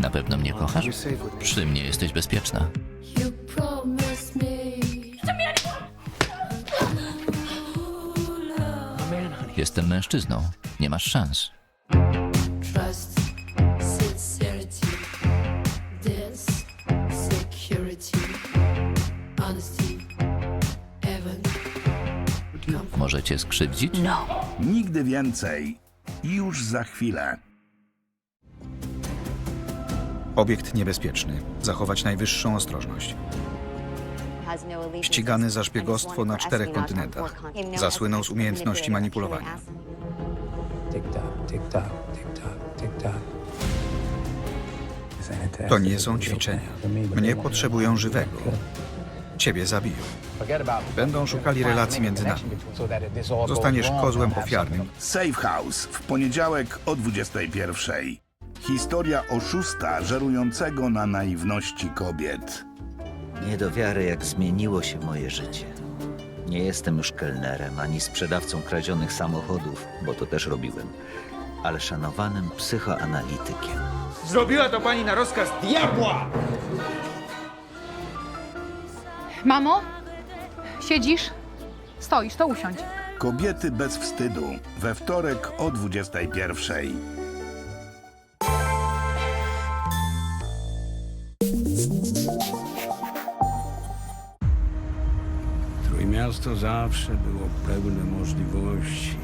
Na pewno mnie kochasz? Przy mnie jesteś bezpieczna. Jestem mężczyzną. Nie masz szans. trust, sincerity, dance, security, honesty, heaven. Może cię skrzywdzić? Nigdy więcej. Już za chwilę. Obiekt niebezpieczny. Zachować najwyższą ostrożność. Ścigany za szpiegostwo na czterech kontynentach. Zasłynął z umiejętności manipulowania. To nie są ćwiczenia. Mnie potrzebują żywego. Ciebie zabiją. Będą szukali relacji między nami. Zostaniesz kozłem ofiarnym. Safe House w poniedziałek o 21. Historia oszusta żerującego na naiwności kobiet. Nie do wiary, jak zmieniło się moje życie. Nie jestem już kelnerem ani sprzedawcą kradzionych samochodów, bo to też robiłem, ale szanowanym psychoanalitykiem. Zrobiła to pani na rozkaz diabła! Mamo? Siedzisz? Stoisz, to usiądź. Kobiety bez wstydu we wtorek o 21. Trójmiasto zawsze było pełne możliwości.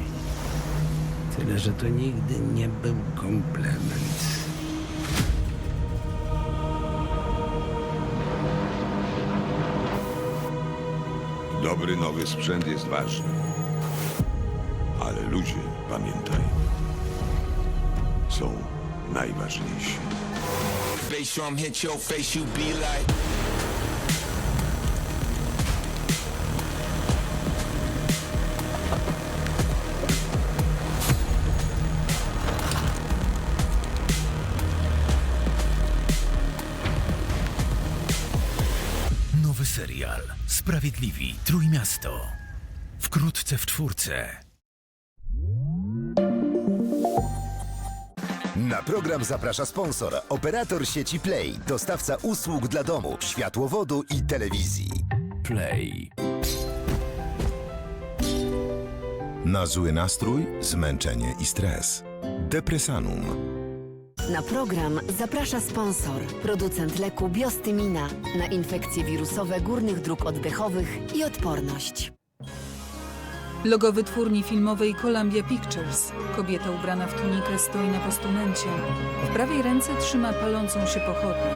Tyle, że to nigdy nie był komplement. Dobry nowy sprzęt jest ważny. Ale ludzie, pamiętaj, są najważniejsi. Nowy serial Sprawiedliwi Trójmiasto. Wkrótce w czwórce. Na program zaprasza sponsor, operator sieci Play, dostawca usług dla domu, światłowodu i telewizji. Play. Na zły nastrój, zmęczenie i stres. Depresanum. Na program zaprasza sponsor, producent leku Biostymina na infekcje wirusowe górnych dróg oddechowych i odporność. Logo wytwórni filmowej Columbia Pictures. Kobieta ubrana w tunikę stoi na postumencie. W prawej ręce trzyma palącą się pochodnię.